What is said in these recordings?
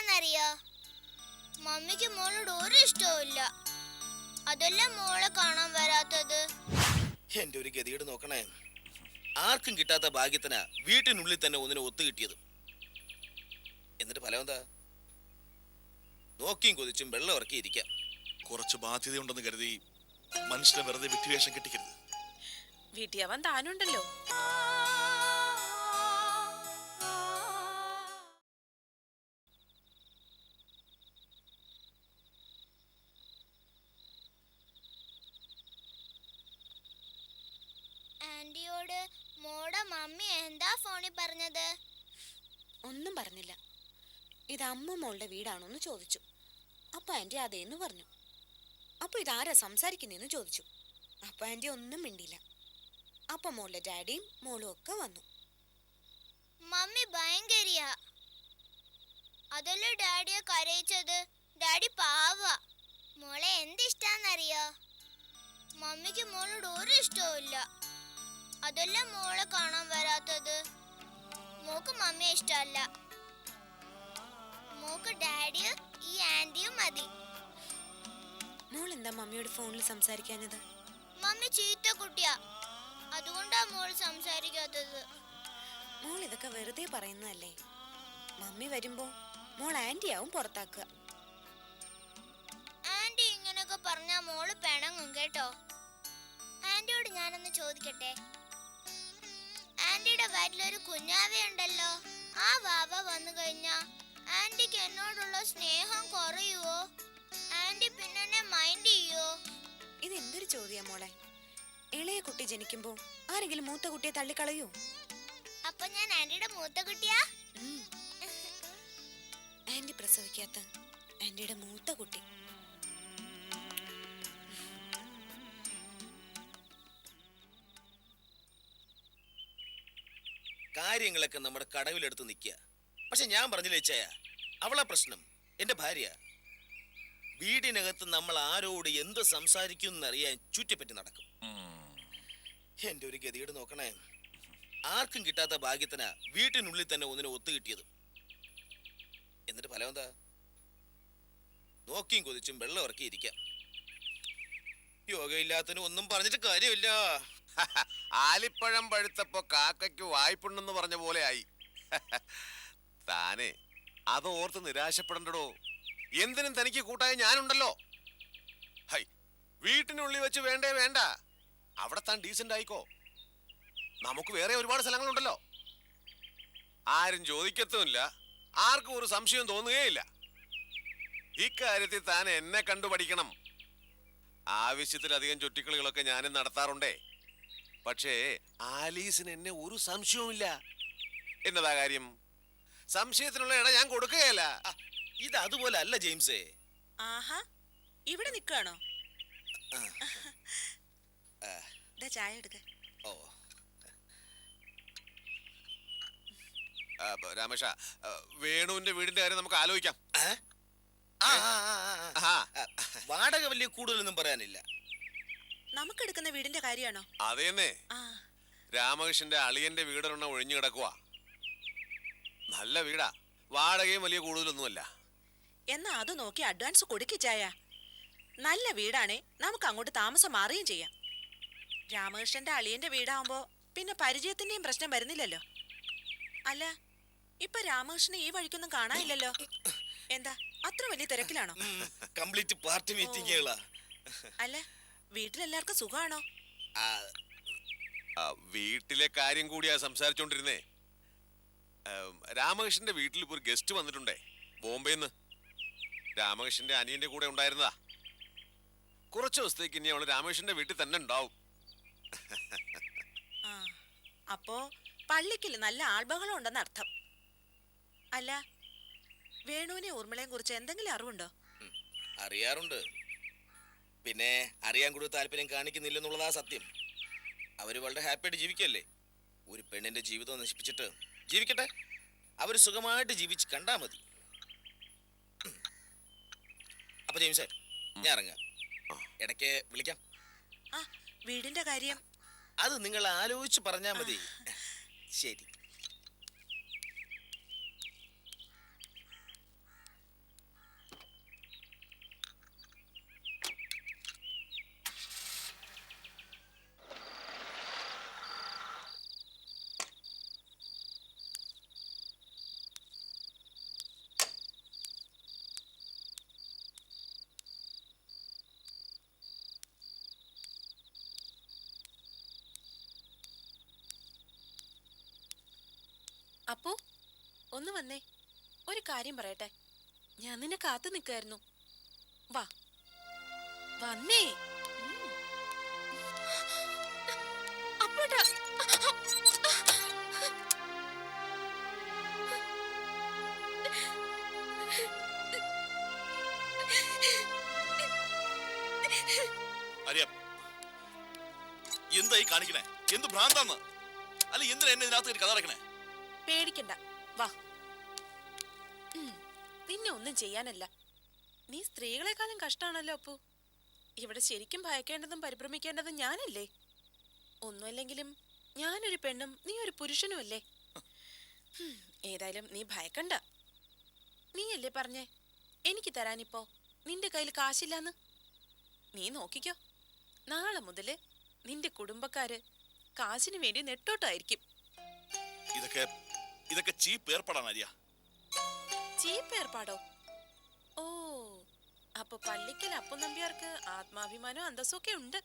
എന്തിഷ്ടാന്നറിയോ മമ്മിക്ക് മോളോട് ഒരു ഇഷ്ടവും അതല്ല മോളെ കാണാൻ വരാത്തത്? എന്റെ ഒരു ഗതികേട് നോക്കണേ. ആർക്കും കിട്ടാത്ത ഭാഗ്യത്തിന് വീട്ടിനുള്ളിൽ തന്നെ ഒന്നിനെ ഒത്തു കിട്ടിയത്. എന്നിട്ട് ഫലം എന്താ? നോക്കിയും കൊതിച്ചും വെള്ളം ഇറക്കി ഇരിക്കാം. കുറച്ച് ബാധ്യതയുണ്ടെന്ന് കരുതി മനുഷ്യനെ വെറുതെ വിട്ടുവേഷം കിട്ടിക്കരുത്. വീട്ടിയവൻ താനുണ്ടല്ലോ. ആന്റിയോട് മോടെ മമ്മി എന്താ ഫോണിൽ പറഞ്ഞത്? ഒന്നും പറഞ്ഞില്ല. ഇത് അമ്മ മോളുടെ വീടാണോ എന്ന് ചോദിച്ചു. അപ്പൊ ആന്റി അതേന്ന് പറഞ്ഞു. അപ്പൊ ഇതാരാ സംസാരിക്കുന്നതെന്ന് ചോദിച്ചു. അപ്പൊ ആന്റി ഒന്നും മിണ്ടിയില്ല. അപ്പൊ മോളുടെ ഡാഡിയും മോളും ഒക്കെ വന്നു. മമ്മി ഭയങ്കരിയാ. അതല്ലേ ഡാഡിയെ കരയിച്ചത്? ഡാഡി പാവ. മോളെ എന്തിഷ്ടാന്നറിയോ മമ്മിക്ക് മോളോട് ഒരു ഇഷ്ടവും ഇല്ല അതല്ലേ മോളെ കാണാൻ വരാത്തത്? മോക്ക് മമ്മിയെ ഇഷ്ടമല്ല. മോക്ക് ഡാഡിയും ഈ ആന്റിയും മതി. മോൾ എന്താ മമ്മിയോട് ഫോണിൽ സംസാരിക്കാഞ്ഞത്? മമ്മി ചീത്ത കുട്ടിയാ. അതുകൊണ്ടാ മോൾ സംസാരിക്കാത്തത്. മോൾ ഇതൊക്കെ വെറുതെ പറയുന്നതല്ലേ? മമ്മി വരുമ്പോ മോൾ ആന്റിയാവും പുറത്താക്കുക. ആന്റി ഇങ്ങനെയൊക്കെ പറഞ്ഞാ മോൾ പിണങ്ങും കേട്ടോ. ആന്റിയോട് ഞാനൊന്ന് ചോദിക്കട്ടെ? ആന്റിയുടെ വയറ്റിലൊരു കുഞ്ഞാവയുണ്ടല്ലോ ആ വാവ വന്നു കഴിഞ്ഞാ ആന്റിക്ക് എന്നോടുള്ള സ്നേഹം കുറയുവോ? ആന്റി പിന്നെ മൈൻഡ് ചെയ്യോ ഇത് എന്തൊരു ചോദ്യാ മോളെ? ഇളയ കുട്ടി ജനിക്കുമ്പോ ആരെങ്കിലും മൂത്ത കുട്ടിയെ തള്ളിക്കളയോ? അപ്പൊ ഞാൻ ആന്റിയുടെ മൂത്ത കുട്ടിയാ. ആന്റി പ്രസവിക്കാത്ത ആന്റിയുടെ മൂത്ത കുട്ടി. കാര്യങ്ങളൊക്കെ നമ്മുടെ കടവിലെടുത്ത് നിൽക്കുക. പക്ഷെ ഞാൻ പറഞ്ഞില്ല ചായ അവളാ പ്രശ്നം. എന്റെ ഭാര്യ. വീടിനകത്ത് നമ്മൾ ആരോട് എന്ത് സംസാരിക്കും എന്നറിയാൻ ചുറ്റിപ്പറ്റി നടക്കും. എന്റെ ഒരു ഗതികേട് നോക്കണേ. ആർക്കും കിട്ടാത്ത ഭാഗ്യത്തിനാ വീട്ടിനുള്ളിൽ തന്നെ ഒന്നിനെ ഒത്തു കിട്ടിയത്. എന്നിട്ട് ഫലം എന്താ? നോക്കിയും കൊതിച്ചും വെള്ളം ഇറക്കിയിരിക്കാം. യോഗയില്ലാത്തതിന് ഒന്നും പറഞ്ഞിട്ട് കാര്യമില്ല. ആലിപ്പഴം പഴുത്തപ്പോ കാക്കയ്ക്ക് വായ്പുണ്ടെന്ന് പറഞ്ഞ പോലെ ആയി താനെ അത് ഓർത്ത് നിരാശപ്പെടണ്ടടോ? എന്തിനും തനിക്ക് കൂട്ടായ ഞാനുണ്ടല്ലോ. ഹൈ വീട്ടിനുള്ളിൽ വെച്ച് വേണ്ടേ വേണ്ട. അവിടെ താൻ ഡീസന്റ് ആയിക്കോ? നമുക്ക് വേറെ ഒരുപാട് സ്ഥലങ്ങളുണ്ടല്ലോ. ആരും ചോദിക്കത്തുമില്ല. ആർക്കും ഒരു സംശയം തോന്നുകയില്ല. ഇക്കാര്യത്തിൽ താൻ എന്നെ കണ്ടു പഠിക്കണം ആവശ്യത്തിലധികം ചുറ്റിക്കളികളൊക്കെ ഞാനും നടത്താറുണ്ടേ. പക്ഷേ ആലീസിന് എന്നെ ഒരു സംശയവുമില്ല. എന്നതാ കാര്യം? സംശയത്തിനുള്ള ഇട ഞാൻ കൊടുക്കുകയല്ല. ഇത് അതുപോലെ അല്ല ജെയിംസേ. ആഹാ ഇവിടെ നിൽക്കുകയാണോ? ദാ ചായ എടുക്ക. ഓ. രാമേഷ വേണുവിന്റെ വീടിന്റെ കാര്യം നമുക്ക് ആലോചിക്കാം. വാടക വലിയ കൂടുതലൊന്നും പറയാനില്ല. നമുക്കെടുക്കുന്ന വീടിന്റെ കാര്യമാണോ? അതേന്നെ. ആ. രാമകൃഷ്ണന്റെ അളിയന്റെ വീടൊരെണ്ണം ഒഴിഞ്ഞു കിടക്കുക നല്ല വീടാ. വാടകയും വലിയ കൂടുതലൊന്നുമല്ല. എന്നാ അത് നോക്കി അഡ്വാൻസ് കൊടുക്കിച്ചായ നല്ല വീടാണേ നമുക്ക് അങ്ങോട്ട് താമസം മാറുകയും ചെയ്യാം. രാമകൃഷ്ണന്റെ അളിയന്റെ വീടാവുമ്പോ പിന്നെ പരിചയത്തിന്റെയും പ്രശ്നം വരുന്നില്ലല്ലോ. അല്ല ഇപ്പൊ രാമകൃഷ്ണനെ ഈ വഴിക്കൊന്നും കാണാനില്ലല്ലോ. എന്താ? അത്ര വലിയ തിരക്കിലാണോ? കംപ്ലീറ്റ് പാർട്ടി മീറ്റിംഗുകളാ അല്ല വീട്ടിലെല്ലാവർക്കും സുഖാണോ? വീട്ടിലെ കാര്യം കൂടിയാ സംസാരിച്ചോണ്ടിരുന്നേ. രാമകൃഷ്ണന്റെ വീട്ടിൽ ഇപ്പൊ ഒരു ഗസ്റ്റ് വന്നിട്ടുണ്ടേ ബോംബെന്ന് രാമകൃഷ്ണന്റെ അനിയന്റെ കൂടെ ഉണ്ടായിരുന്നതാ. കുറച്ച് ദിവസത്തേക്ക് ഇനി അവൾ രാമകൃഷ്ണന്റെ വീട്ടിൽ തന്നെ ഉണ്ടാവും. അപ്പോ പള്ളിക്കിൽ നല്ല ആൾബഹളം ഉണ്ടെന്ന് അർത്ഥം. അല്ല വേണുവിനെ ഊർമിളയെ കുറിച്ച് എന്തെങ്കിലും അറിവുണ്ടോ? അറിയാറുണ്ട്. പിന്നെ അറിയാൻ കൂടുതൽ താല്പര്യം കാണിക്കുന്നില്ലെന്നുള്ളതാ സത്യം. അവർ വളരെ ഹാപ്പിയായിട്ട് ജീവിക്കല്ലേ? ഒരു പെണ്ണിന്റെ ജീവിതം നശിപ്പിച്ചിട്ട് ജീവിക്കട്ടെ? അവർ സുഖമായിട്ട് ജീവിച്ച് കണ്ടാ മതി. ഉം. അപ്പൊ ജെയിംസേ ഞാൻ ഇറങ്ങാം. ഇടയ്ക്ക് വിളിക്കാം. ആ വീടിന്റെ കാര്യം. അത് നിങ്ങൾ ആലോചിച്ച് പറഞ്ഞാ മതി. ശരി. അപ്പോ ഒന്ന് വന്നേ. ഒരു കാര്യം പറയട്ടെ. ഞാൻ നിന്നെ കാത്തു നിൽക്കായിരുന്നു വാ. വന്നേ. എന്തായി കാണിക്കണേ? എന്ത് ഭ്രാന്താന്ന്? അല്ല എന്തിനാ എന്നെ ഇതിനകത്ത് കഥ അടക്കണേ പേടിക്കണ്ട. വാ. പിന്നെ ഒന്നും ചെയ്യാനല്ല. നീ സ്ത്രീകളെക്കാളും കഷ്ടാണല്ലോ അപ്പു. ഇവിടെ ശരിക്കും ഭയക്കേണ്ടതും പരിഭ്രമിക്കേണ്ടതും ഞാനല്ലേ? ഒന്നുമല്ലെങ്കിലും ഞാനൊരു പെണ്ണും നീ ഒരു പുരുഷനും അല്ലേ ഏതായാലും നീ ഭയക്കണ്ട. നീയല്ലേ പറഞ്ഞേ? എനിക്ക് തരാനിപ്പോ നിന്റെ കയ്യിൽ കാശില്ലാന്ന്? നീ നോക്കിക്കോ. നാളെ മുതൽ നിന്റെ കുടുംബക്കാര് കാശിനു വേണ്ടി നെട്ടോട്ടായിരിക്കും. ഇതൊക്കെ ഇതൊക്കെ ചീപ്പ് ഏർപ്പാടാണ് ആര്യ. ചീപ്പ് ഏർപ്പാടോ? ഓ അപ്പൊ പള്ളിക്കൽ അപ്പം നമ്പ്യാർക്ക് ആത്മാഭിമാനവും അന്തസ്സൊക്കെ ഉണ്ട്.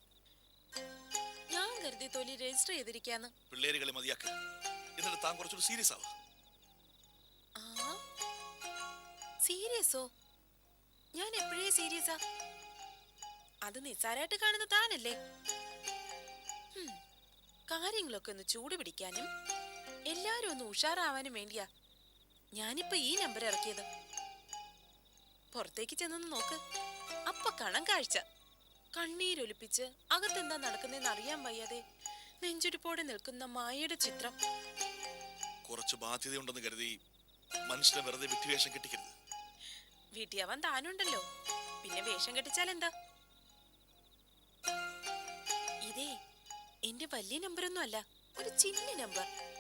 ഞാൻ കരുതി തൊലി രജിസ്റ്റർ ചെയ്തിരിക്കാന്ന്. പിള്ളേര് കളി മതിയാക്ക്. എന്നിട്ട് താൻ കുറച്ചുകൂടി സീരിയസ് ആവുക ആ? സീരിയസോ? ഞാൻ എപ്പോഴേ സീരിയസാ? അത് നിസ്സാരായിട്ട് കാണുന്ന താനല്ലേ. കാര്യങ്ങളൊക്കെ ഒന്ന് ചൂട് പിടിക്കാനും. എല്ലാരും ഒന്ന് ഉഷാറാവാനും വേണ്ടിയാ. ഞാനിപ്പോ ഈ നമ്പർ ഇറക്കിയത്. പുറത്തേക്ക് ചെന്നൊന്ന് നോക്ക്. അപ്പൊ കണം കാഴ്ച. കണ്ണീരൊലിപ്പിച്ച് അകത്തെന്താ നടക്കുന്നതെന്ന് അറിയാൻ വയ്യാതെ നെഞ്ചുടിപ്പോടെ നിൽക്കുന്ന മായയുടെ ചിത്രം. കുറച്ച് ബാധ്യതയുണ്ടെന്ന് കരുതി മനുഷ്യനെ വെറുതെ വിട്ടുവേഷം കെട്ടിക്കരുത്. വീട്ടിയാവാൻ താനുണ്ടല്ലോ. പിന്നെ വേഷം കെട്ടിച്ചാൽ എന്താ ഇതേ എന്റെ വലിയ നമ്പറൊന്നും അല്ല ഒരു ചിന്ന നമ്പർ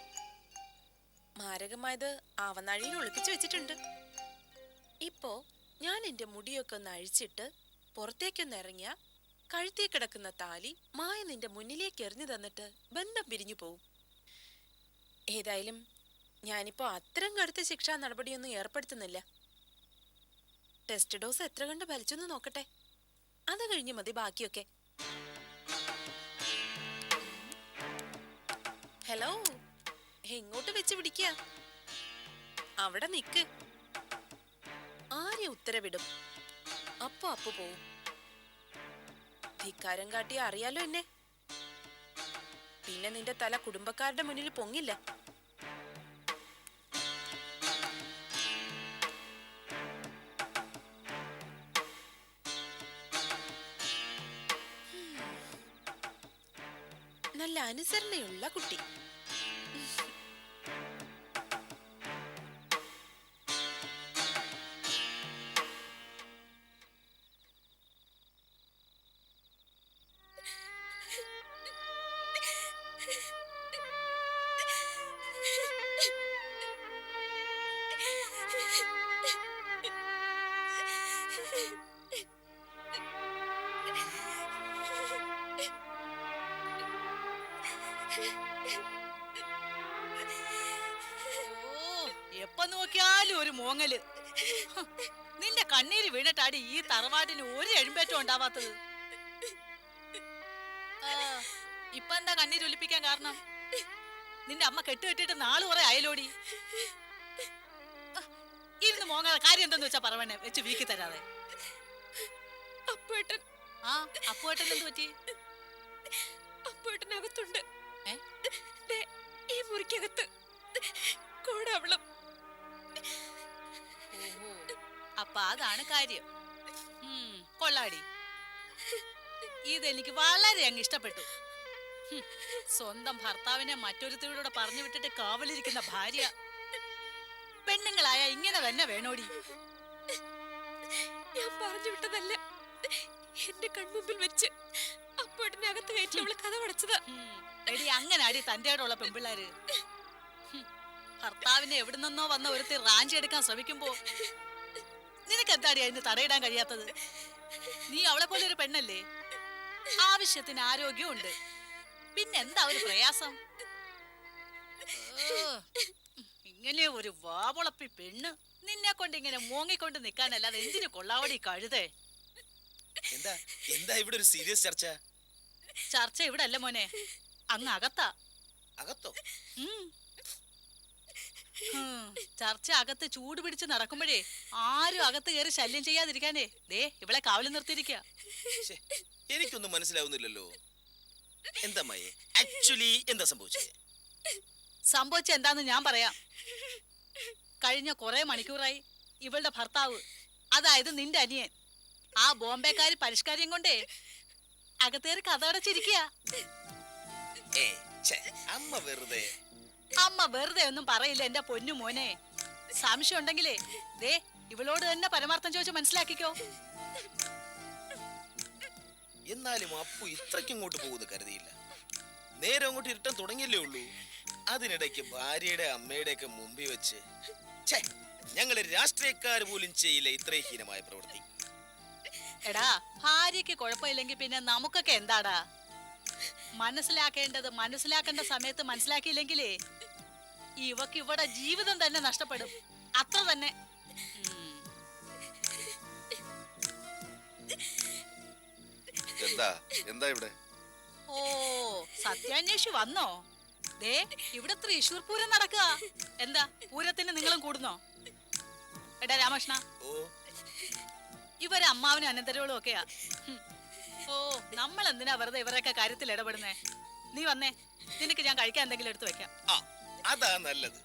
മാരകമായത് ആവനാഴിയിൽ ഒളിപ്പിച്ചു വെച്ചിട്ടുണ്ട്. ഇപ്പോ ഞാൻ എന്റെ മുടിയൊക്കെ ഒന്ന് അഴിച്ചിട്ട് പുറത്തേക്കൊന്ന് ഇറങ്ങിയ കഴുത്തേ കിടക്കുന്ന താലി മായ നിന്റെ മുന്നിലേക്ക് എറിഞ്ഞു തന്നിട്ട് ബന്ധം പിരിഞ്ഞു പോവും. ഏതായാലും ഞാനിപ്പോ അത്തരം കടുത്ത ശിക്ഷാ നടപടിയൊന്നും ഏർപ്പെടുത്തുന്നില്ല. ടെസ്റ്റ് ഡോസ് എത്ര കണ്ട് വലിച്ചൊന്ന് നോക്കട്ടെ. അത് കഴിഞ്ഞ് മതി ബാക്കിയൊക്കെ. ഹലോ എങ്ങോട്ട് വെച്ച് പിടിക്കുക അവിടെ നിക്ക്. ആരെ ഉത്തരവിടും? അപ്പൊ അപ്പു പോവും. ധിക്കാരം കാട്ടി അറിയാലോ എന്നെ. പിന്നെ നിന്റെ തല കുടുംബക്കാരുടെ മുന്നിൽ പൊങ്ങില്ല. നല്ല അനുസരണയുള്ള കുട്ടി. മോങ്ങൽ. നിന്റെ കണ്ണീര് വീണിട്ടാടി ഈ തറവാടിന് ഒരു എഴുമ്പേറ്റം ഉണ്ടാവാത്തത്. ആ, ഇപ്പൊ എന്താ കണ്ണീര് ഒലിപ്പിക്കാൻ കാരണം? നിന്റെ അമ്മ കെട്ടുകെട്ടിട്ട് നാൾ കുറെ അയലോടി ആ, ഇരുന്ന് മോങ്ങാതെ കാര്യം എന്തെന്ന് വെച്ചാ പറവണേ വെച്ച് വീക്കി തരാതെ. ആ അപ്പുവേട്ടൻ എന്ത് പറ്റി? അപ്പേട്ടനകത്തുണ്ട് ഏ? ദേ, ഈ മുറിക്കകത്ത്. കോടാവളം. ഓഹോ. അപ്പൊ അതാണ് കാര്യം. കൊള്ളാടി. ഇതെനിക്ക് വളരെ അങ്ങ് ഇഷ്ടപ്പെട്ടു. സ്വന്തം ഭർത്താവിനെ മറ്റൊരുത്തരോട് പറഞ്ഞു വിട്ടിട്ട് കാവലിരിക്കുന്ന ഭാര്യ. പെണ്ണുങ്ങളായ ഇങ്ങനെ തന്നെ വേണോടി. ഞാൻ പറഞ്ഞു വിട്ടതല്ല. എന്റെ കൺമുമ്പിൽ വെച്ച് അപ്പേട്ടനകത്ത് കയറ്റി അവൾ കഥ പഠിച്ചത് എടി അങ്ങനെ അടി തന്റെ ഉള്ള പെമ്പിള്ളാര്. ഹും, ഭർത്താവിനെ എവിടെ നിന്നോ വന്ന ഒരുത്തി റാഞ്ചി എടുക്കാൻ ശ്രമിക്കുമ്പോ നിനക്ക് എന്താടി അതിന് തടയിടാൻ കഴിയാത്തത്? നീ അവളെ പോലെ ഒരു പെണ്ണല്ലേ? ആവശ്യത്തിന് ആരോഗ്യമുണ്ട് പിന്നെന്താ ഒരു പ്രയാസം? ഇങ്ങനെ ഒരു വാവളപ്പി പെണ്ണ് നിന്നെ കൊണ്ട് ഇങ്ങനെ മൂങ്ങിക്കൊണ്ട് നിൽക്കാനല്ലാതെ എന്തിനു കൊള്ളാവടി കഴുതേ? എന്താ? എന്താ ഇവിടെ ഒരു സീരിയസ് ചർച്ച? ചർച്ച ഇവിടെ അല്ല മോനെ. അങ്ങ് അകത്താ. അകത്തോ? ചർച്ച അകത്ത് ചൂട് പിടിച്ച് നടക്കുമ്പോഴേ ആരും അകത്ത് കയറി ശല്യം ചെയ്യാതിരിക്കാനേ. ദേ ഇവിടെ കാവലിൽ നിർത്തിയിരിക്കുക എനിക്കൊന്നും മനസ്സിലാവുന്നില്ലല്ലോ. എന്താ മയെ ആക്ച്വലി എന്താ സംഭവിച്ചത് സംഭവിച്ച എന്താന്ന് ഞാൻ പറയാം. കഴിഞ്ഞ കുറെ മണിക്കൂറായി ഇവളുടെ ഭർത്താവ് അതായത് നിന്റെ അനിയൻ ആ ബോംബെക്കാരി പരിഷ്കാരം കൊണ്ടേ അകത്തേറി കഥ അടച്ചിരിക്കുക അമ്മ വെറുതെ. അമ്മ വെറുതെ ഒന്നും പറയില്ല എന്റെ പൊന്നു മോനെ. സംശയം ഉണ്ടെങ്കിലേ ദേ ഇവളോട് തന്നെ പരമാർത്ഥം ചോദിച്ച് മനസ്സിലാക്കിക്കോ. എന്നാലും അപ്പു ഇത്രയ്ക്കും ഇങ്ങോട്ട് പോകുന്നു കരുതിയില്ല. നേരെ അങ്ങോട്ട് ഇരുട്ടം തുടങ്ങിയല്ലേ ഉള്ളൂ. അതിനിടയ്ക്ക് ഭാര്യയുടെ അമ്മയുടെ ഒക്കെ മുമ്പിൽ വെച്ച് ഛേ ഞങ്ങൾ രാഷ്ട്രീയക്കാർ പോലും ചെയ്യില്ല ഇത്രയും ഹീനമായ പ്രവൃത്തി. എടാ ഭാര്യയ്ക്ക് കുഴപ്പമില്ലെങ്കിൽ പിന്നെ നമുക്കൊക്കെ എന്താടാ? മനസ്സിലാക്കേണ്ടത് മനസ്സിലാക്കേണ്ട സമയത്ത് മനസ്സിലാക്കിയില്ലെങ്കിലേ. ഇവക്ക് ഇവിടെ ജീവിതം തന്നെ നഷ്ടപ്പെടും. അത്ര തന്നെ. എന്താ? എന്താ ഇവിടെ? ഓ സത്യാന്വേഷി വന്നോ? ദേ ഇവിടെ തൃശൂർ പൂരം നടക്കുക. എന്താ പൂരത്തിന് നിങ്ങളും കൂടുന്നോ? എടാ രാമകൃഷ്ണ. ഇവരെ അമ്മാവനും അനന്തരവളും ഒക്കെയാ. ഓ നമ്മൾ എന്തിനാ വെറുതെ ഇവരൊക്കെ കാര്യത്തിൽ ഇടപെടുന്നേ? നീ വന്നേ. നിനക്ക് ഞാൻ കഴിക്കാൻ എന്തെങ്കിലും എടുത്തു വെക്കാം. അതാ നല്ലത്.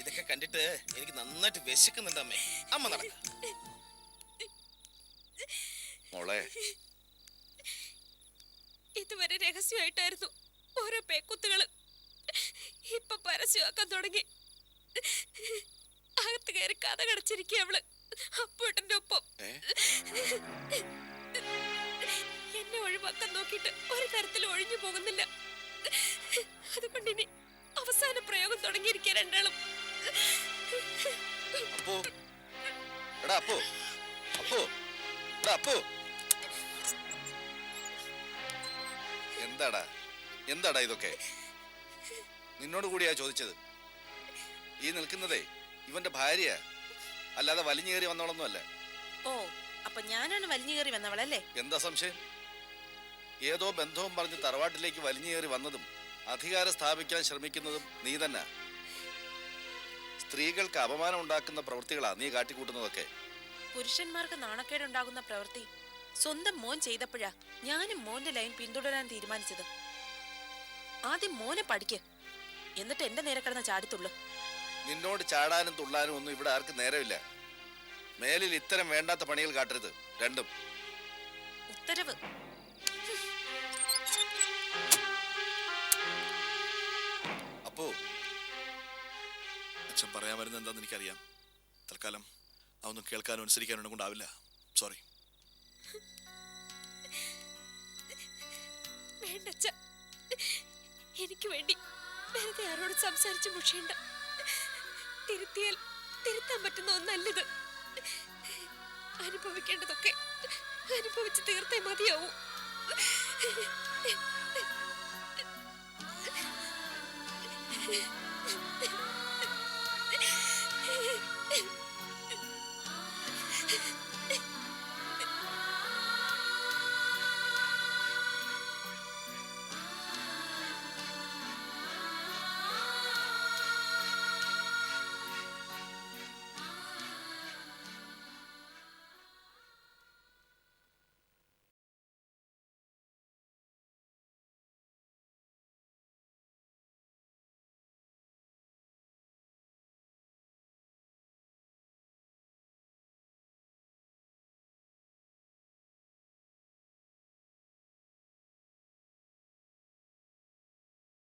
ഇതൊക്കെ കണ്ടിട്ട് എനിക്ക് നന്നായിട്ട് വിശക്കുന്നുണ്ട് അമ്മേ. അമ്മ നടക്ക. മോളെ. ഇതുവരെ രഹസ്യമായിട്ടായിരുന്നു ഓരോ പേക്കുത്തുകൾ. ഇപ്പൊ പരസ്യമാക്കാൻ തുടങ്ങി. അകത്ത് കയറി കഥ കടച്ചിരിക്കുക അവൾ. അപ്പൂട്ടന്റെ ഒപ്പം? എന്നെ ഒഴിവാക്കാൻ നോക്കിയിട്ട് എന്താടാ ഇതൊക്കെ? നിന്നോട് കൂടിയാ ചോദിച്ചത്. ഈ നിൽക്കുന്നതേ ഇവന്റെ ഭാര്യ അല്ലാതെ വലിഞ്ഞേറി വന്നവളൊന്നുമല്ല. ഓ അപ്പൊ ഞാനാണ് വലിഞ്ഞു കയറി വന്നവളല്ലേ? എന്താ സംശയം? ഏതോ ബന്ധവും പറഞ്ഞ് തറവാട്ടിലേക്ക് വലിഞ്ഞു കയറി വന്നതും അധികാരം സ്ഥാപിക്കാൻ ശ്രമിക്കുന്നതും നീ തന്നെ. സ്ത്രീകൾക്ക് അപമാനം ഉണ്ടാക്കുന്ന പ്രവൃത്തികളാ നീ കാട്ടിക്കൂട്ടുന്നതൊക്കെ. പുരുഷന്മാർക്ക് നാണക്കേടുണ്ടാകുന്ന പ്രവൃത്തി സ്വന്തം മോൻ ചെയ്തപ്പോഴാ ഞാനും മോന്റെ ലൈൻ പിന്തുടരാൻ തീരുമാനിച്ചത്. ആദ്യം മോനെ പഠിക്ക്. എന്നിട്ട് എന്റെ നേരെ കിടന്ന ചാടിത്തുള്ളു. നിന്നോട് ചാടാനും തുള്ളാനും ഒന്നും ഇവിടെ ആർക്കും നേരമില്ല. മേലിൽ ഇത്തരം വേണ്ടാത്ത പണികൾ കാട്ടരുത്. രണ്ടും. ഉത്തരവ്. അപ്പോ അച്ഛൻ പറയാൻ വരുന്നത് എന്താന്ന് എനിക്കറിയാം. തൽക്കാലം അതൊന്നും കേൾക്കാനും അനുസരിക്കാനും കൊണ്ടാവില്ല. സോറി വേണ്ടച്ച എനിക്ക് വേണ്ടി വെറുതെ ആരോട് സംസാരിച്ച് മുഷിയണ്ട. തിരുത്തിയാൽ തിരുത്താൻ പറ്റുന്ന ഒന്നല്ലത് അനുഭവിക്കേണ്ടതൊക്കെ അനുഭവിച്ച് തീർത്തേ മതിയാവൂ.